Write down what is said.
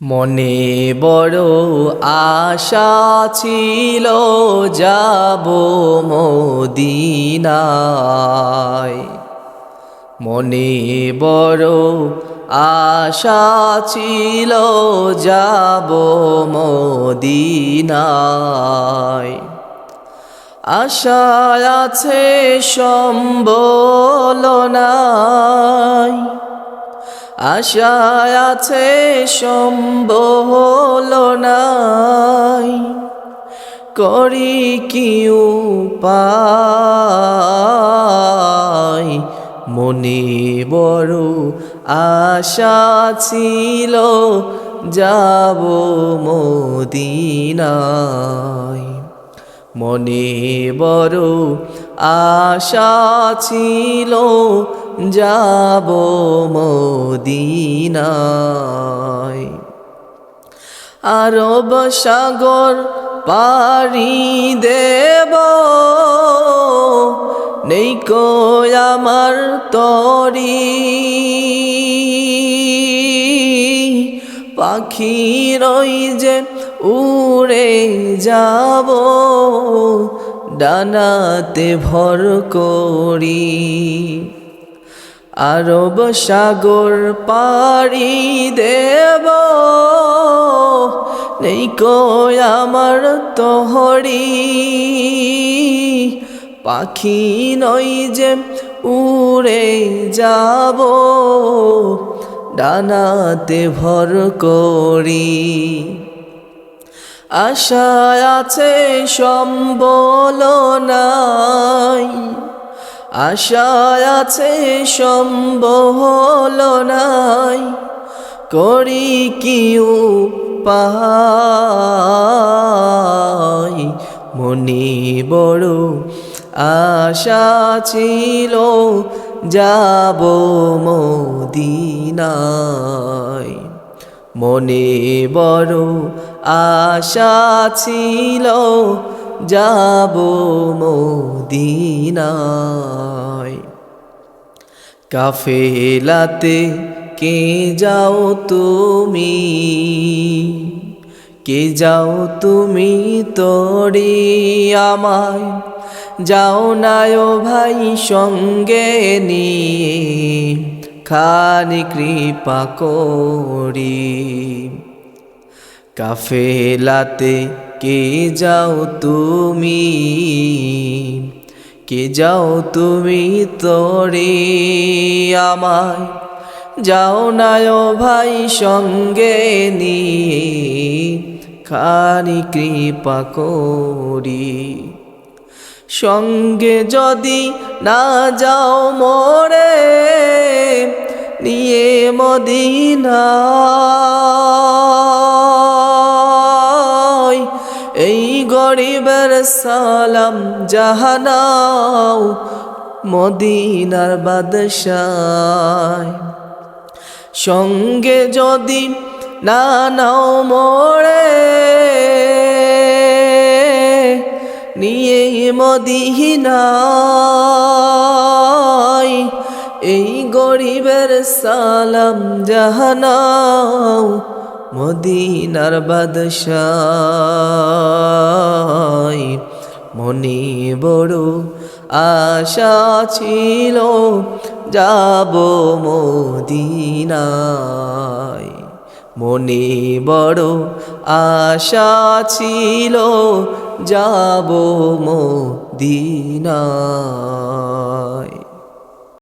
মনে বড় আশা ছিল যাব মদিনায়। মনে বড় আশা ছিল যাব মদিনায়। আশা আছে সম্বল নাই আশা আছে সম্বল নাই। করি কি পাই মনে বড় আশা ছিল, যাব মদিনায়। মনে বড় আশা ছিল যাব মদিনায়। আরব সাগর পারি দেব। নেই কো আমার তরি। পাখি রই যে উড়ে যাব, ডানাতে ভর করি। আরব সাগর পাড়ি দেব। নেই কো আমার তোহরি। পাখি নই যে উড়ে যাব। ডানাতে ভর করি। আশা আছে সম্বল নাই। আশা আছে সম্বল নাই। করি কি পাই মনি বড় আশা ছিল, যাব মদিনায়। মনে বড় আশা ছিল যাব মদিনায়। কাফেলাতে কে যাও তুমি? কে যাও তুমি তরি আমায়? যাও নায়ো ভাই সঙ্গে নিয়ে খানি কৃপা করি। কাফেলাতে কে যাও তুমি? কে যাও তুমি তরে? আমায় যাও নায় ভাই সঙ্গে নিয়ে, খানি কৃপা করি। সঙ্গে যদি না যাও মোরে, নিয়ে মদিনায় গরিবের সালাম, জাহানাও, মদিনার বাদশায়। সঙ্গে যদি না নাও মোড়ে নিয়ে মদিনায়। এই গরিবের সালাম, জাহানাও মদিনার বাদশায় মনে বড় আশা ছিল যাব মদিনায়। মনে বড় আশা ছিল যাব মদিনায়।